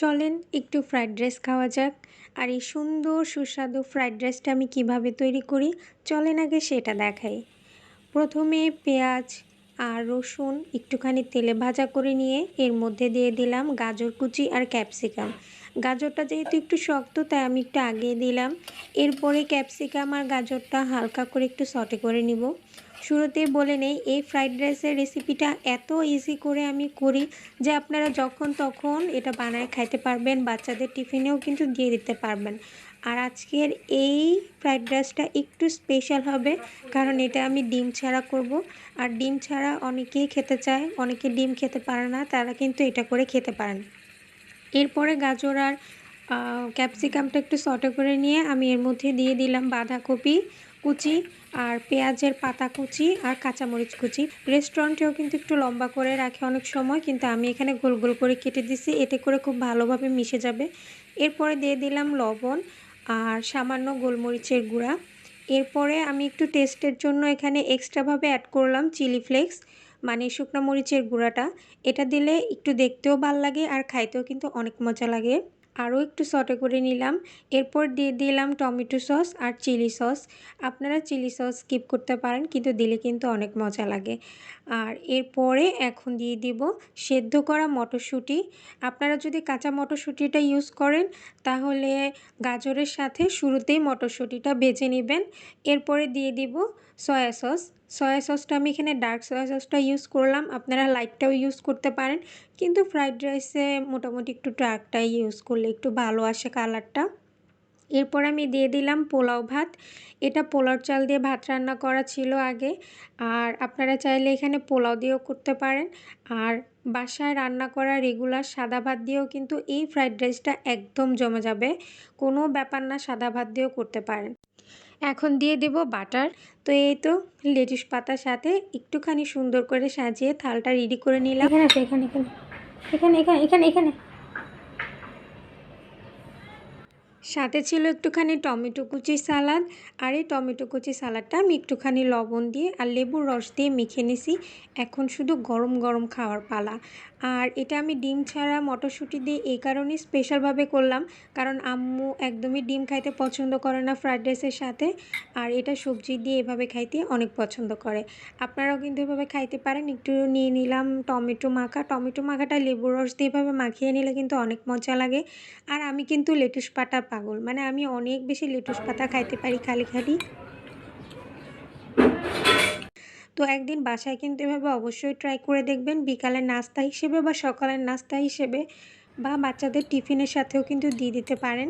চলেন একটু fried rice খাওয়া যাক। আর এই সুন্দর সুস্বাদু ফ্রাইড রাইসটা আমি কীভাবে তৈরি করি, চলেন আগে সেটা দেখাই। প্রথমে পেঁয়াজ আর রসুন একটুখানি তেলে ভাজা করে নিয়ে এর মধ্যে দিয়ে দিলাম গাজর কুচি আর ক্যাপসিকাম গাজরটা যেহেতু একটু শক্ত, তাই আমি একটু আগে দিলাম। এরপরে ক্যাপসিকাম আর গাজরটা হালকা করে একটু সটে করে নিব। শুরুতেই বলে নেই, এই ফ্রাইড রাইসের রেসিপিটা এত ইজি করে আমি করি যে আপনারা যখন তখন এটা বানায় খাইতে পারবেন, বাচ্চাদের টিফিনেও কিন্তু দিয়ে দিতে পারবেন। আর আজকের এই ফ্রাইড রাইসটা একটু স্পেশাল হবে, কারণ এটা আমি ডিম ছাড়া করব। আর ডিম ছাড়া অনেকেই খেতে চায়, অনেকে ডিম খেতে পারে না, তারা কিন্তু এটা করে খেতে পারেন। এরপরে গাজর আর ক্যাপসিকামটা একটু সটে করে নিয়ে আমি এর মধ্যে দিয়ে দিলাম বাঁধাকপি। কুচি আর পেঁয়াজের পাতা কুচি আর কাঁচামরিচ কুচি। রেস্টুরেন্টেও কিন্তু একটু লম্বা করে রাখে অনেক সময়, কিন্তু আমি এখানে গোল গোল করে কেটে দিছি, এতে করে খুব ভালোভাবে মিশে যাবে। এরপরে দিয়ে দিলাম লবণ আর সামান্য গোলমরিচের গুঁড়া। এরপরে আমি একটু টেস্টের জন্য এখানে এক্সট্রাভাবে অ্যাড করলাম চিলি ফ্লেক্স মানে শুকনো মরিচের গুঁড়াটা। এটা দিলে একটু দেখতেও ভালো লাগে আর খাইতেও কিন্তু অনেক মজা লাগে। আরও একটু সটে করে নিলাম। এরপর দিয়ে দিলাম টমেটো সস আর চিলি সস। আপনারা চিলি সস স্কিপ করতে পারেন, কিন্তু দিলে কিন্তু অনেক মজা লাগে। আর এরপরে এখন দিয়ে দিব সেদ্ধ করা মটরশুঁটি। আপনারা যদি কাঁচা মটরশুঁটিটা ইউজ করেন, তাহলে গাজরের সাথে শুরুতেই মটরশুঁটিটা বেছে নেবেন। এরপরে দিয়ে দিব সয়া সস। সয়া সসটা আমি এখানে ডার্ক সয়া সসটা ইউজ করলাম। আপনারা লাইটটাও ইউজ করতে পারেন। কিন্তু ফ্রাইড রাইসে মোটামুটি একটু ডার্কটাই ইউজ করলে একটু ভালো আসে কালারটা এরপর আমি দিয়ে দিলাম পোলাও ভাত। এটা পোলাও চাল দিয়ে ভাত রান্না করা ছিল আগে। আর আপনারা চাইলে এখানে পোলাও দিয়েও করতে পারেন। আর বাসায় রান্না করা রেগুলার সাদা ভাত দিয়েও কিন্তু এই ফ্রাইড রাইসটা একদম জমে যাবে। কোনো ব্যাপার না, সাদা ভাত দিয়েও করতে পারেন। এখন দিয়ে দেব বাটার। তো এই তো লেটুস পাতার সাথে একটুখানি সুন্দর করে সাজিয়ে থালটা রেডি করে নিলাম। এখানে এখানে। এখানে এখানে এখানে এখানে। সাথে ছিল একটুখানি টমেটো কুচি সালাদ, আর এই টমেটো কুচি সালাদটা আমি একটুখানি লবণ দিয়ে আর লেবুর রস দিয়ে মেখে নিছি। এখন শুধু গরম গরম খাওয়ার পালা। আর এটা আমি ডিম ছাড়া মটরশুঁটি দিয়ে এই কারণেই স্পেশালভাবে করলাম। কারণ আম্মু একদমই ডিম খাইতে পছন্দ করে না ফ্রাইড রাইসের সাথে। আর এটা সবজি দিয়ে এভাবে খাইতে অনেক পছন্দ করে। আপনারাও কিন্তু এভাবে খাইতে পারেন। একটু নিয়ে নিলাম টমেটো মাখা। টমেটো মাখাটা লেবুর রস দিয়ে এভাবে মাখিয়ে নিলে কিন্তু অনেক মজা লাগে। আর আমি কিন্তু লেটুস পাতা পাগল। মানে আমি অনেক বেশি লেটুস পাতা খাইতে পারি খালি খালি। তো একদিন বাসায় কিন্তু এভাবে অবশ্যই ট্রাই করে দেখবেন। বিকালের নাস্তা হিসেবে বা সকালের নাস্তা হিসেবে বা বাচ্চাদের টিফিনের সাথেও কিন্তু দিয়ে দিতে পারেন।